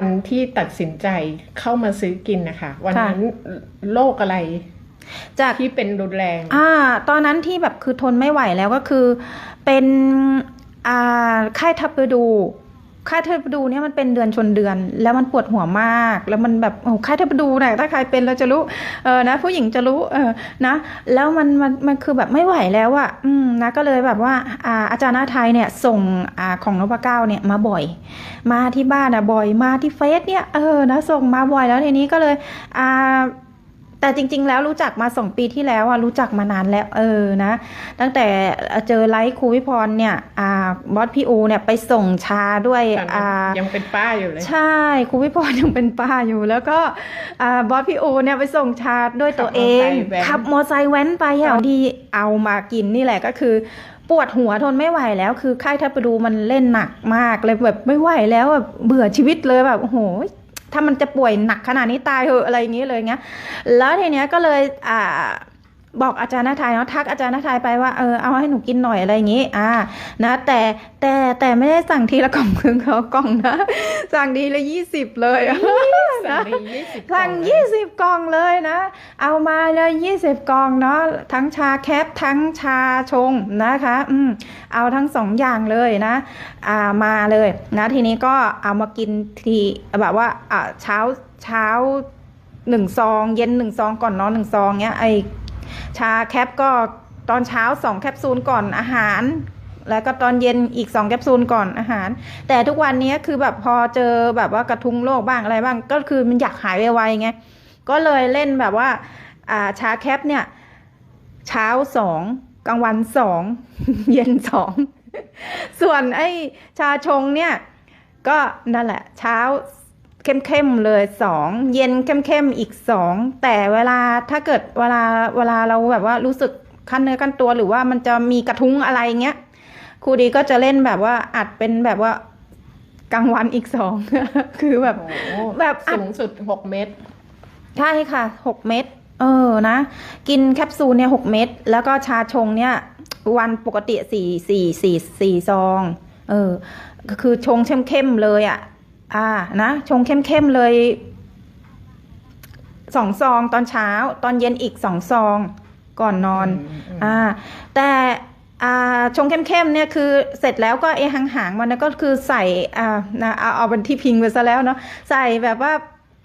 วันที่ตัดสินใจเข้ามาซื้อกินนะคะ วันนั้นโรคอะไร จากที่เป็นรุนแรง อ่า ตอนนั้นที่แบบคือทนไม่ไหวแล้วก็คือ เป็นอ่าไข้ทับฤดู ไข้ทับฤดูเนี่ยมันเป็นเดือนชนเดือน แล้วมันปวดหัวมาก แล้วมันแบบโอ้ไข้ทับฤดูเนี่ยถ้าใครเป็นเราจะรู้เออนะ ผู้หญิงจะรู้เออนะแล้วมันมันมันคือแบบไม่ไหวแล้วอะอืมนะก็เลยแบบว่าอ่าอาจารย์นาไทยเนี่ยส่งอ่าของนพเก้าเนี่ยมาบ่อย มาที่บ้านอะบ่อยมาที่เฟซเนี่ยเออนะส่งมาบ่อยแล้วทีนี้ก็เลยอ่า แต่จริง ๆ แล้วรู้จักมาสองปีที่แล้วอะรู้จักมานานแล้วเออนะ ตั้งแต่เจอไลฟ์ครูวิพรเนี่ยอ่าบอสพี่อูเนี่ยไปส่งชาด้วยตอนนั้นอ่ายังเป็นป้าอยู่เลยใช่ครูวิพรยังเป็นป้าอยู่แล้วก็อ่าบอสพี่อูเนี่ยไปส่งชาด้วยตัวเองขับมอไซค์แว้นไปอะที่เอามากินนี่แหละก็คือปวดหัวทนไม่ไหวแล้วคือไข้ทับดูมันเล่นหนักมากเลยแบบไม่ไหวแล้วแบบเบื่อชีวิตเลยแบบโอ้โห ถ้ามันจะป่วยหนักขนาดนี้ตายเหอะอะไรอย่างนี้เลยเงี้ยแล้วทีเนี้ยก็เลยอ่า บอกอาจารย์นาทายเนาะทักอาจารย์นาทายไปว่าเออเอาให้หนูกินหน่อยอะไรอย่างงี้ อ่า นะ แต่แต่แต่ไม่ได้สั่งทีละกล่องครึ่งเขากล่องนะสั่งทีละยี่สิบเลยสั่งไปยี่สิบสั่งยี่สิบกล่องเลยนะ เอามาเลยยี่สิบกล่องเนาะทั้งชาแคปทั้งชาชงนะคะ อืมเอาทั้งสองอย่างเลยนะ อ่ามาเลยนะ ทีนี้ก็เอามากินทีแบบว่าอ่าเช้าเช้าหนึ่งซอง เย็นหนึ่งซองก่อนนอนหนึ่งซองเนี้ยไอ ชาแคปก็ตอนเช้าสองแคปซูลก่อนอาหาร แล้วก็ตอนเย็นอีกสองแคปซูลก่อนอาหาร แต่ทุกวันนี้คือแบบพอเจอแบบว่ากระทุ้งโรคบ้างอะไรบ้าง ก็คือมันอยากหายไวๆไงก็เลยเล่นแบบว่าอ่าชาแคปเนี่ย เช้าสองกลางวันสองเย็นสองส่วนไอ้ชาชงเนี่ย ก็นั่นแหละ เช้า เข้มๆเลยสองเย็นเข้มๆอีกสองแต่เวลาถ้าเกิดเวลาเวลาเราแบบว่ารู้สึกขั้นเนื้อขั้นตัวหรือว่ามันจะมีกระทุ้งอะไรเงี้ยครูดีก็จะเล่นแบบว่าอัดเป็นแบบว่ากลางวันอีกสองคือแบบโอ้โหแบบอัดสูงสุดหกเม็ดใช่ค่ะหกเม็ดเออนะ กินแคปซูลเนี่ยหกเม็ดแล้วก็ชาชงเนี่ยวันปกติสี่สี่สี่สี่ซอง เออก็คือชงเข้มเข้มๆเลยอะ่ะ อ่านะชงเข้มเข้มๆเลยสองซองตอนเช้า ตอนเย็นอีกสองซองก่อนนอนอ่าแต่อ่าชงเข้มๆเนี่ยคือเสร็จแล้วก็เอหางๆมันนะก็คือใส่อ่านะเอาเอาเป็นที่พิงไปซะแล้วเนาะใส่แบบว่า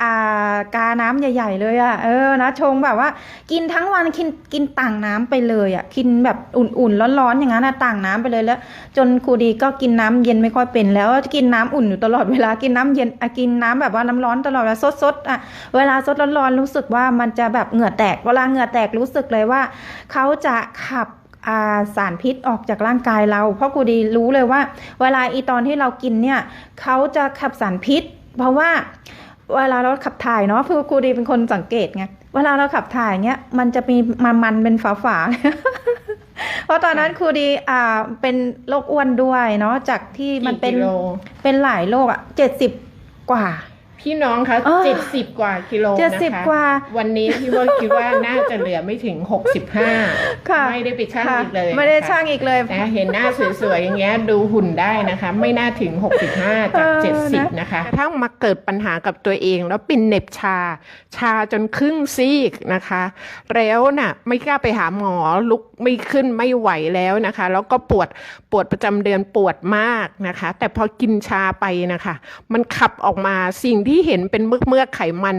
อ่ากาน้ำใหญ่ ๆ เลยอะ่ะเออนะชงแบบว่า กินทั้งวันกินกินต่างน้ำไปเลยอะ่ะกินแบบอุ่นๆร้อนๆอย่างนั้นนะต่างน้ำไปเลยแล้ว จนครูดีก็กินน้ำเย็นไม่ค่อยเป็นแล้วกินน้ำอุ่นอยู่ตลอดเวลากินน้ำเย็นอะกินน้ำแบบว่าน้ำร้อนตลอดเวลาซดๆอะเวลาซดร้อนๆรู้สึกว่ามันจะแบบเหงื่อแตกเวลาเหงื่อแตกรู้สึกเลยว่าเขาจะขับอาสารพิษออกจากร่างกายเรา เพราะกูดีรู้เลยว่า เวลาอีตอนที่เรากินเนี่ยเขาจะขับสารพิษ เพราะว่า เวลาเราขับถ่ายเนาะคือกูดีเป็นคนสังเกตไงเวลาเราขับถ่ายเนี่ยมันจะมีมันมันๆเป็นฝาฝาๆเพราะตอนนั้นครูดีอ่าเป็นโรคอ้วนด้วยเนาะจากที่มันเป็นกี่กิโลเป็นหลายโรคอะเจ็ดสิบกว่า พี่น้องคะเออ เจ็ดสิบกว่ากิโลเจ็นะดสิบคะกว่า วันนี้พี่ว่าคิดว่าน่าจะเหลือไม่ถึงหกสิบห้าค่ะ ไม่ได้ไปช่างค่ะอีกเลยไม่ได้นะคะ ช่างอีกเลย นะเห็นหน้าสวยๆ อย่างเงี้ยดูหุ่นได้นะคะ ไม่น่าถึง 65 จาก เออนะ70 นะคะกระทั่งมาเกิดปัญหากับตัวเอง แล้วเป็นเหน็บชา ชาจนครึ่งซีกนะคะ แล้วน่ะไม่กล้าไปหาหมอลุกไม่ขึ้นไม่ไหวแล้วนะคะ แล้วก็ปวดปวดประจำเดือนปวดมากนะคะ แต่พอกินชาไปนะคะ มันขับออกมาสิ่งที่ที่เห็นเป็นเมือกเมือกไขมัน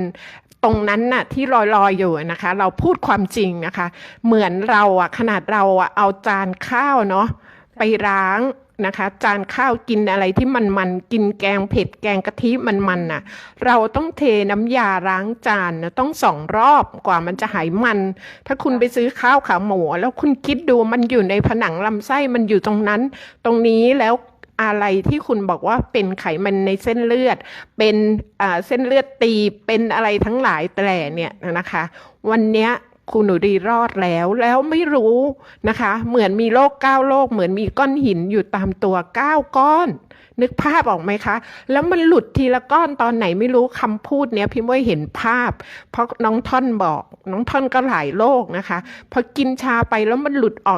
ตรงนั้นน่ะที่ลอยๆออยู่นะคะ เราพูดความจริงนะคะ เหมือนเราอะขนาดเราอะเอาจานข้าวเนาะไปล้างนะคะจานข้าวกินอะไรที่มันมันๆกินแกงเผ็ดแกงกะทิมันมันๆน่ะ เราต้องเทน้ำยาล้างจานนะต้องสองรอบกว่ามันจะหายมัน ถ้าคุณไปซื้อข้าวขาหมูแล้วคุณคิดดูมันอยู่ในผนังลำไส้มันอยู่ตรงนั้น ตรงนี้แล้ว อะไรที่คุณบอกว่าเป็นไขมันในเส้นเลือด เป็นเส้นเลือดตีเป็นอะไรทั้งหลายแต่เนี่ยนะคะ วันเนี้ยคุณหนูดีรอดแล้วแล้วไม่รู้นะคะ เหมือนมีโรคเก้าโรคเหมือนมีก้อนหินอยู่ตามตัวเก้าก้อน นึกภาพออกไหมคะ แล้วมันหลุดทีละก้อนตอนไหนไม่รู้คำพูดเนี้ยพี่ไม่เห็นภาพ เพราะน้องท่อนบอก น้องท่อนก็หลายโรคนะคะพอกินชาไปแล้วมันหลุดออก